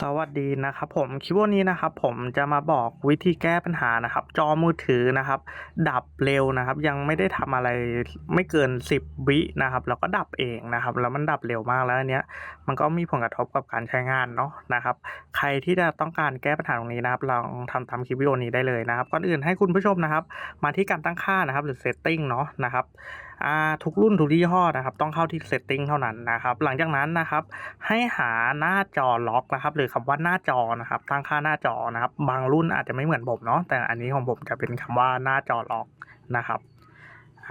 สวัสดีนะครับผมคลิปวันนี้นะครับผมจะมาบอกวิธีแก้ปัญหานะครับ จอมือถือนะครับ ดับเร็วนะครับ ยังไม่ได้ทำอะไรไม่เกิน 10 วินะครับ แล้วก็ดับเองนะครับ แล้วมันดับเร็วมากแล้วอันเนี้ยมันก็มีผลกระทบกับการใช้งานเนาะนะครับ ใครที่จะต้องการแก้ปัญหาตรงนี้นะครับลองทำตามคลิปวิดีโอนี้ได้เลยนะครับก่อนอื่นให้คุณผู้ชมนะครับ มาที่การตั้งค่านะครับ หรือ setting เนาะนะครับทุกรุ่นทุกยี่ห้อนะครับ ต้องเข้าที่ setting เท่านั้นนะครับ หลังจากนั้นนะครับ ให้หาหน้าจอล็อกนะครับ หรือคำว่าหน้าจอนะครับ ตั้งค่าหน้าจอนะครับ บางรุ่นอาจจะไม่เหมือนผมเนาะแต่อันนี้ของผมจะเป็นคำว่าหน้าจอล็อกนะครับ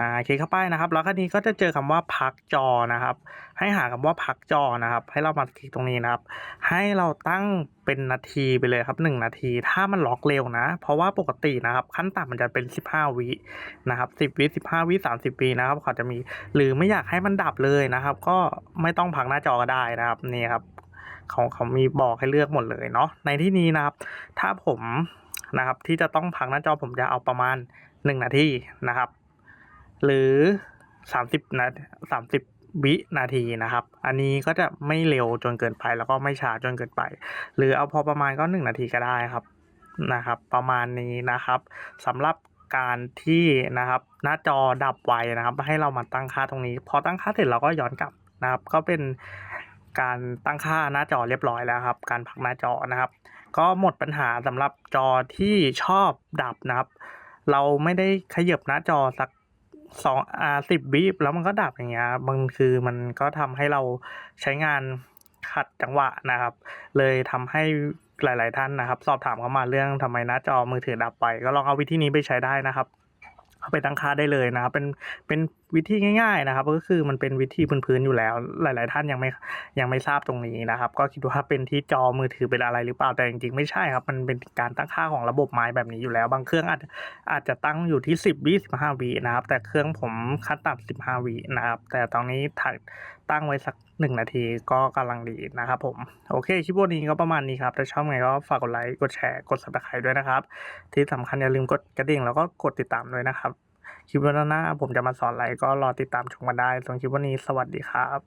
อ่าคลิกเข้าไปนะครับ แล้วก็นี้ก็จะเจอคำว่าพักจอนะครับ ให้หาคำว่าพักจอนะครับ ให้เรามาคลิกตรงนี้นะครับ ให้เราตั้งเป็นนาทีไปเลยครับ 1 นาที ถ้ามันล็อกเร็วนะ เพราะว่าปกตินะครับ ขั้นต่ำมันจะเป็น 15 วินะครับ 10 วิ 15 วิ 30วินะครับเขาจะมี หรือไม่อยากให้มันดับเลยนะครับ ก็ไม่ต้องพักหน้าจอก็ได้นะครับนี่ครับ เขาเขามีบอกให้เลือกหมดเลยเนาะในที่นี้นะครับ ถ้าผมนะครับที่จะต้องพักหน้าจอผมจะเอาประมาณ 1 นาทีนะครับ หรือ 30นา30วินาทีนะครับ อันนี้ก็จะไม่เร็วจนเกินไปแล้วก็ไม่ช้าจนเกินไป หรือเอาพอประมาณก็ 1 นาทีก็ได้ครับนะครับ ประมาณนี้นะครับสำหรับการที่นะครับหน้าจอดับไวนะครับ ให้เรามาตั้งค่าตรงนี้ พอตั้งค่าเสร็จเราก็ย้อนกลับนะครับ ก็เป็น การตั้งค่าหน้าจอเรียบร้อยแล้วครับ การพักหน้าจอนะครับ ก็หมดปัญหาสำหรับจอที่ชอบดับนะครับ เราไม่ได้ขยับหน้าจอสักสองอ่าสิบวิแล้วมันก็ดับอย่างเงี้ยบางคือมันก็ทำให้เราใช้งานขัดจังหวะนะครับ เลยทำให้หลาย ๆ ท่านนะครับ สอบถามเข้ามาเรื่องทำไมหน้าจอมือถือดับไป ก็ลองเอาวิธีนี้ไปใช้ได้นะครับ เอาไปตั้งค่าได้เลยนะครับ เป็นเป็นวิธีง่าย ๆนะครับ ก็คือมันเป็นวิธีพื้นๆอยู่แล้ว หลาย ๆ ท่านยังไม่ยังไม่ทราบตรงนี้นะครับ ก็คิดว่าเป็นที่จอมือถือเป็นอะไรหรือเปล่าแต่จริงๆไม่ใช่ครับ มันเป็นการตั้งค่าของระบบไม้แบบนี้อยู่แล้ว บางเครื่องอาจจะอาจจะตั้งอยู่ที่ 10วิ15วินะครับ แต่เครื่องผมขั้นต่ำ15วินะครับ แต่ตอนนี้ถักตั้งไว้สักหนึ่งนาทีก็กำลังดีนะครับผม โอเคคลิปวันนี้ก็ประมาณนี้ครับ ถ้าชอบไงก็ฝากกดไลค์ กดแชร์ กด subscribe ด้วยนะครับ ที่สำคัญอย่าลืมกดกระดิ่งแล้วก็กดติดตามด้วยนะครับ คลิปวันหน้าผมจะมาสอนอะไรก็รอติดตามชมกันได้ส่วนคลิปวันนี้สวัสดีครับ